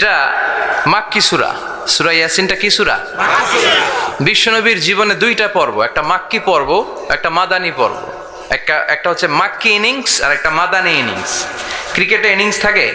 এটা মাক্কি সুরা। সুরা ইয়াসিনটা কি সুরা? বিশ্বনবীর জীবনে দুইটা পর্ব একটা মাক্কি পর্ব একটা মাদানি পর্ব। একটা একটা হচ্ছে মাক্কি ইনিংস আর একটা মাদানি ইনিংস। ক্রিকেটে ইনিংস থাকে?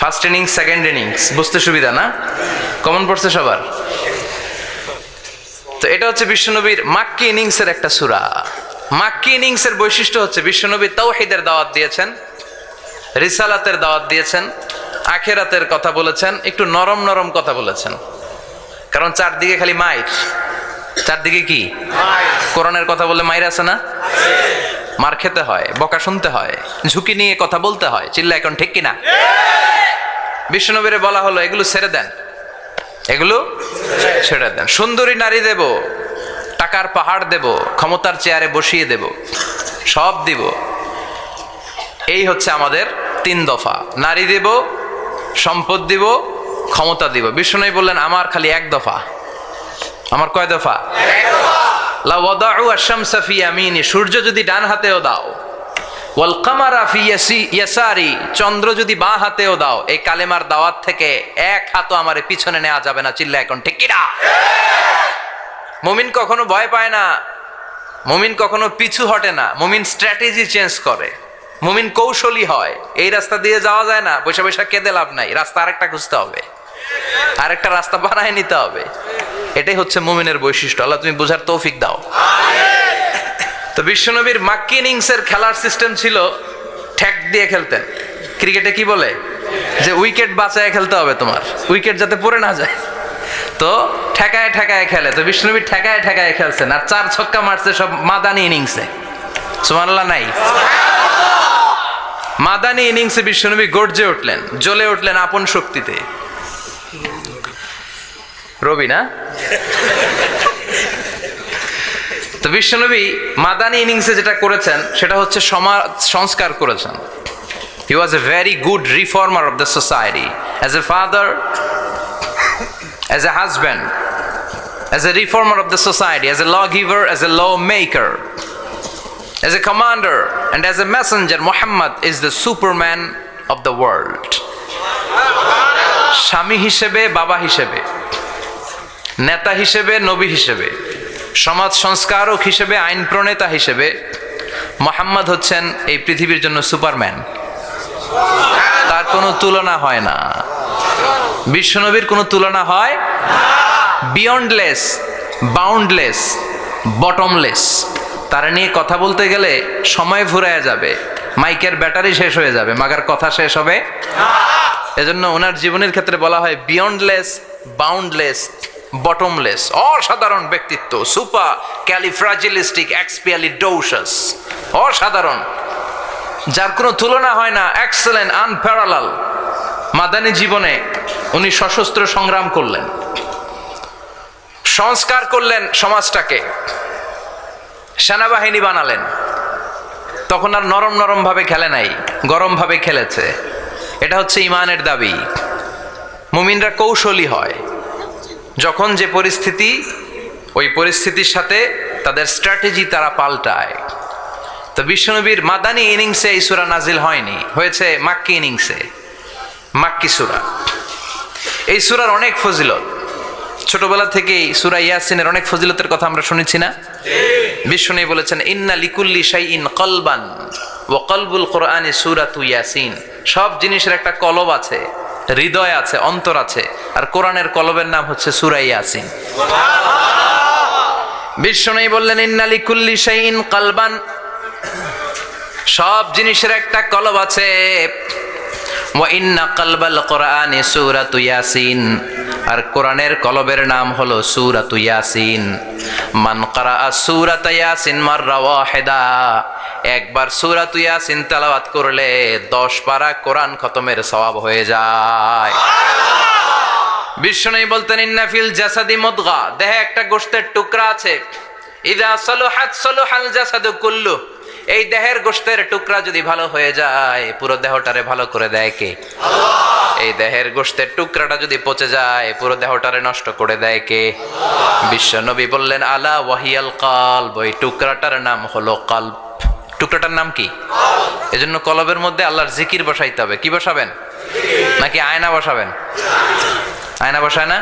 ফার্স্ট ইনিংস সেকেন্ড ইনিংস বুঝতে সুবিধা না? কমন পড়ছে সবার? তো এটা হচ্ছে বিশ্বনবীর মাক্কি ইনিংসের একটা সুরা। মাক্কি ইনিংসের বৈশিষ্ট্য হচ্ছে বিশ্বনবী তাওহিদের দাওয়াত দিয়েছেন রিসালাতের দাওয়াত দিয়েছেন আখেরাতের কথা বলেছেন একটু নরম নরম কথা বলেছেন। কারণ চারদিকে খালি মাইর চারদিকে কি? কোরআনের কথা বললে মাইর আছে না? মার খেতে হয় বকা শুনতে হয় ঝুঁকি নিয়ে কথা বলতে হয় চিল্লা এখন ঠিক কিনা? বিষ্ণুনবীরে বলা হলো এগুলো ছেড়ে দেন। এগুলো ছেড়ে দেন। সুন্দরী নারী দেব টাকার পাহাড় দেব ক্ষমতার চেয়ারে বসিয়ে দেব সব দিব। এই হচ্ছে আমাদের তিন দফা। নারী দিব সম্পদ দিব, ক্ষমতা দিব। বিষ্ণু বললেন, আমার খালি এক দফা। আমার কয় দফা? সূর্য যদি ডান হাতেও দাও, ওয়াল ইয়াসারি। চন্দ্র যদি বাঁ হাতেও দাও, এই কালেমার দাওয়াত থেকে এক হাতও আমারে পিছনে নেওয়া যাবে না চিল্লা এখন, ঠিক কিনা মুমিন কখনো ভয় পায় না, মুমিন কখনো পিছু হটে না, মুমিন স্ট্র্যাটেজি চেঞ্জ করে। মুমিন কৌশলী হয়। এই রাস্তা দিয়ে যাওয়া যায় না বৈশা বৈশা কেঁদে লাভ নাই, রাস্তা আরেকটা খুঁজতে হবে। আরেকটা রাস্তা বানায় নিতে হবে। এটাই হচ্ছে মুমিনের বৈশিষ্ট্য। আল্লাহ তুমি বোঝার তৌফিক দাও। তো বিশ্বনবীর মাক্কি ইনিংসের খেলার সিস্টেম ছিল ঠ্যাক দিয়ে খেলতেন। ক্রিকেটে কি বলে? যে উইকেট বাঁচায় খেলতে হবে তোমার। উইকেট যাতে পড়ে না যায়। তো ঠেকায় ঠেকায় খেলে। তো বিষ্ণুবীর ঠেকায় ঠেকায় খেলছেন। আর চার ছক্কা মারছে সব মাদানি ইনিংসে। সুমানাল্লাহ নাই? মাদানি ইনিংসে বিশ্বনবী গর্জে উঠলেন, জ্বলে উঠলেন আপন শক্তিতে। রবি না? তো বিশ্বনবী মাদানি ইনিংসে যেটা করেছেন, সেটা হচ্ছে সমাজ সংস্কার করেছেন। He was a very good reformer of the society as a father as a husband as a reformer of the society as a law giver as a law maker As a commander and as a messenger, Muhammad is the superman of the world. স্বামী হিসেবে বাবা হিসেবে নেতা হিসেবে নবী হিসেবে সমাজ সংস্কারক হিসেবে আইন প্রণেতা হিসেবে মোহাম্মদ হচ্ছেন এই পৃথিবীর জন্য সুপারম্যান। তার কোনো তুলনা হয় না। বিশ্বনবীর কোনো তুলনা হয় বিয়ন্ডলেস বাউন্ডলেস বটমলেস তারা নিয়ে কথা বলতে গেলে সময় ফুরায় যাবে। মাইকের ব্যাটারি শেষ হয়ে যাবে, মাগার কথা শেষ হবে। এজন্য ওনার জীবনের ক্ষেত্রে বলা হয় বিয়ন্ডলেস বাউন্ডলেস বটমলেস অসাধারণ ব্যক্তিত্ব সুপার ক্যালিফ্রাজিলিস্টিক এক্সপিয়ালি ডৌসাস অসাধারণ। যার কোনো তুলনা হয় না এক্সেলেন্ট আনপ্যারালাল মাদানী জীবনে উনি সশস্ত্র সংগ্রাম করলেন। সংস্কার করলেন সমাজটাকে। সেনাবাহিনী বানালেন। তখন আর নরম নরম ভাবে খেলে নাই, গরম ভাবে খেলেছে। এটা হচ্ছে ইমানের দাবি। মুমিনরা কৌশলী হয়। যখন যে পরিস্থিতি, ওই পরিস্থিতির সাথে তাদের স্ট্র্যাটেজি তারা পাল্টায়। তো বিশ্বনবীর মাদানী ইনিংসে এই সুরা নাজিল হয়নি, হয়েছে মাক্কি ইনিংসে, মাক্কি সুরা। এই সুরার অনেক ফজিলত। ছোটবেলা থেকেই সুরা ইয়াসিনের অনেক ফজিলতের কথা আমরা শুনেছি না? বিষ্ণু বলেছেন, ইন্না লিকুল্লি শাই ইন কলবান ও কলবুল কোরআনে সুরাতু ইয়াসিন। সব জিনিসের একটা কলব আছে, হৃদয় আছে, অন্তর আছে, আর কোরআনের কলবের নাম হচ্ছে সুরা ইয়াসিন। বিষ্ণু বললেন, ইন্না লিকুল্লি শাই ইন কলবান। সব জিনিসের একটা কলব আছে ওয়াইন্না কালবাল কোরআনে সূরাতু ইয়াসিন। আর কোরআনের কলবের নাম হলো সূরাতু ইয়াসিন। মান কারাআ সূরাত ইয়াসিন মাররা ওয়াহিদা। একবার সূরাতু ইয়াসিন তেলাওয়াত করলে 10 পারা কোরআন খতমের সওয়াব হয়ে যায়। বিষ্ণু বলতেন, ইন্না ফিল জাসাদি মুদগা। দেহে একটা গোশতের টুকরা আছে। ইদা সলুহাত সলুহাল জাসাদু কুল্লু। এই দেহের গোশতের টুকরা যদি ভালো হয়ে যায়, পুরো দেহটারে ভালো করে দেয় কে? এই দেহের গোশতের টুকরাটা যদি পচে যায় পুরো দেহটারে নষ্ট করে দেয় কে? বিশ্ব নবী বললেন আলা ওয়াহিয়াল কালব ওই টুকরাটার নাম হলো কাল্ব। টুকরাটার নাম কি? এজন্য কলবের মধ্যে আল্লাহর জিকির বসাইতে হবে। কি বসাবেন? নাকি আয়না বসাবেন? আয়না বসায় না?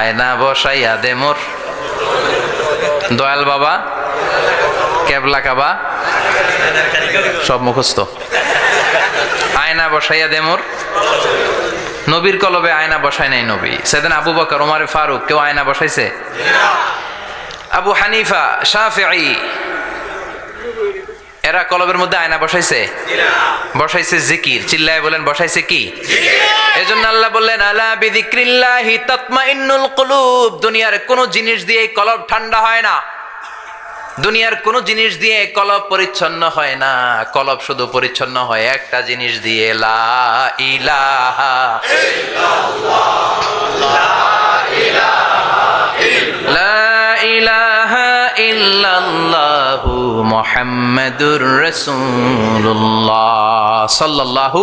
আয়না বসাইয়া দে মোর। দয়াল বাবা কেবলা কাবা সব মুখস্থ। আয়না বসাইয়া দে মোর। নবীর কলবে আয়না বসায় নাই নবী। সেদিন আবু বকর, ওমারে ফারুক, কেউ আয়না বসাইছে? আবু হানিফা, শাফিঈ। এরা কলবের মধ্যে আয়না বসাইছে? বসাইছে জিকির। চিল্লায় বলেন, বসাইছে কি? এজন্য আল্লাহ বললেন, আলা বিদিক্রিল্লাহি তাতমাইন্নুল কুলুব। দুনিয়ার কোনো জিনিস দিয়ে কলব ঠান্ডা হয় না। দুনিয়ার কোনো জিনিস দিয়ে কলব পরিচ্ছন্ন হয় না। কলব শুধু পরিচ্ছন্ন হয় একটা জিনিস দিয়ে। লা ইলাহা লা ইলাহা ইল্লাল্লাহু সাল্লাল্লাহু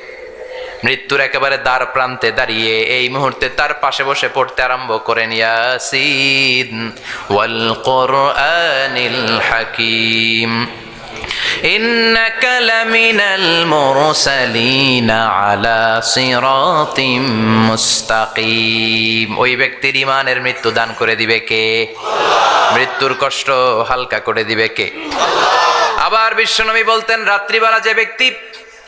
মৃত্যুর একেবারে দ্বার প্রান্তে দাঁড়িয়ে এই মুহূর্তে তার পাশে বসে পড়তে আরম্ভ করেন ইয়াসিন ওয়াল কোরআনিল হাকিম إنك لمن المرسلين على صراط মুস্তাকিম ওই ব্যক্তির ইমানের মৃত্যু দান করে দিবে কে মৃত্যুর কষ্ট হালকা করে দিবে কে আবার বিশ্বনবী বলতেন রাত্রিবেলা যে ব্যক্তি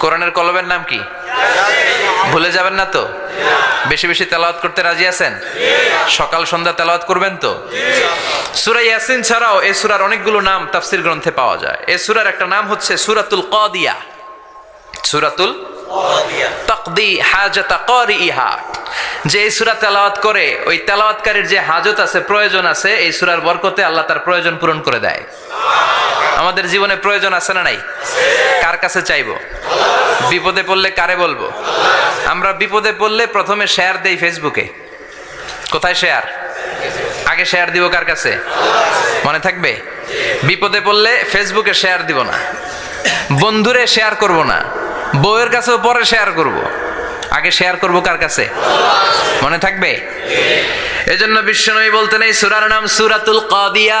কোরআনের কলবের নাম কি? ভুলে যাবেন না তো? বেশি বেশি তেলাওয়াত করতে রাজি আছেন? সকাল সন্ধ্যা তেলাওয়াত করবেন তো? সূরা ইয়াসিন ছাড়াও এই সুরার অনেকগুলো নাম তাফসীর গ্রন্থে পাওয়া যায়। এই সুরার একটা নাম হচ্ছে সুরাতুল কাদিয়া। সূরাতুল তাকদি হাজাতা কারিহা যে এই সূরা তেলাওয়াত করে, ওই তেলাওয়াতকারীর যে হাজত আছে, প্রয়োজন আছে, এই সূরার বরকতে আল্লাহ তার প্রয়োজন পূরণ করে দেয়। আমাদের জীবনে প্রয়োজন আছে না নাই? কার কাছে চাইব? বিপদে পড়লে কারে বলব? আমরা বিপদে পড়লে প্রথমে শেয়ার দেই ফেসবুকে কোথায় শেয়ার আগে শেয়ার দিব কার কাছে? মনে থাকবে? বিপদে পড়লে ফেসবুকে শেয়ার দিব না। বন্ধুরে শেয়ার করব না। বউয়ের কাছেও পরে শেয়ার করব। আগে শেয়ার করব কার কাছে? মনে থাকবে? এজন্য বিশ্বনবী বলতেন এই সূরার নাম সূরাতুল কাদিয়া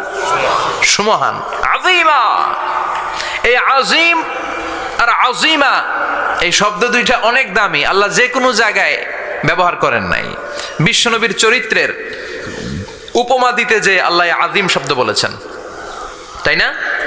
সুমহান। আজিমা এই আজিম আর আজিমা এই শব্দ দুইটা অনেক দামি। আল্লাহ যে কোনো জায়গায় ব্যবহার করেন নাই। বিশ্বনবীর চরিত্রের উপমা দিতে যে আল্লাহ আজিম শব্দ বলেছেন। তাই না?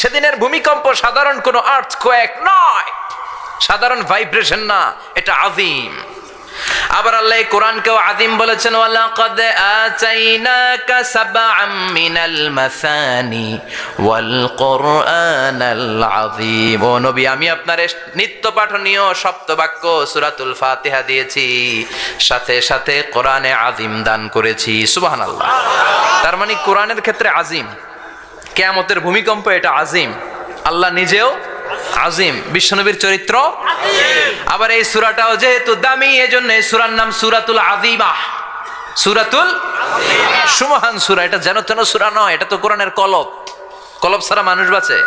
সেদিনের ভূমিকম্প সাধারণ কোনো আর্থ কোয়েক নয়। সাধারণ ভাইব্রেশন না, এটা আজিম আবার আল্লাহ কোরআনকেও আদিম বলেছেন, ওয়ালাকাদ আতাইনাকা সাবআম মিনাল মাসানি ওয়াল কুরআনাল নবী, আমি আপনার নিত্য পাঠনীয় সপ্তবাক্য সূরাতুল ফাতিহা দিয়েছি, সাথে সাথে কোরআনে আযীম দান করেছি। সুবহানাল্লাহ। তার মানে কোরআনের ক্ষেত্রে আযীম কেয়ামতের ভূমিকম্প এটা আজিম। আল্লাহ নিজেও আজিম। বিশ্বনবীর চরিত্র আবার এই সুরাটাও যেহেতু দামি এজন্য এই সুরার নাম সুরাতুল আজিমা সুরাতুল সুমহান সুরা। এটা যেন তেন সুরা নয় এটা তো কোরআনের কলব। কলব ছাড়া মানুষ বাঁচে।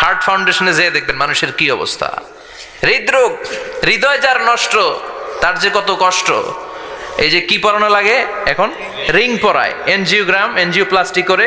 হার্ট ফাউন্ডেশনে যেয়ে দেখবেন মানুষের কি অবস্থা। হৃদরোগ হৃদয় যার নষ্ট তার যে কত কষ্ট। এই যে কি পরানো লাগে? এখন রিং পরায়। এনজিওগ্রাম এনজিও প্লাস্টিক করে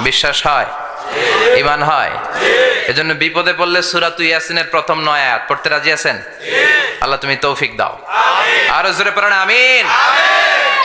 বিশ্বাস হয়? ইমান হয়? এজন্য বিপদে পড়লে সুরাতু ইয়াসিনের প্রথম নয় আয়াত। পড়তে রাজি আছেন? আল্লাহ তুমি তৌফিক দাও। আরও জোরে পড়েন আমিন।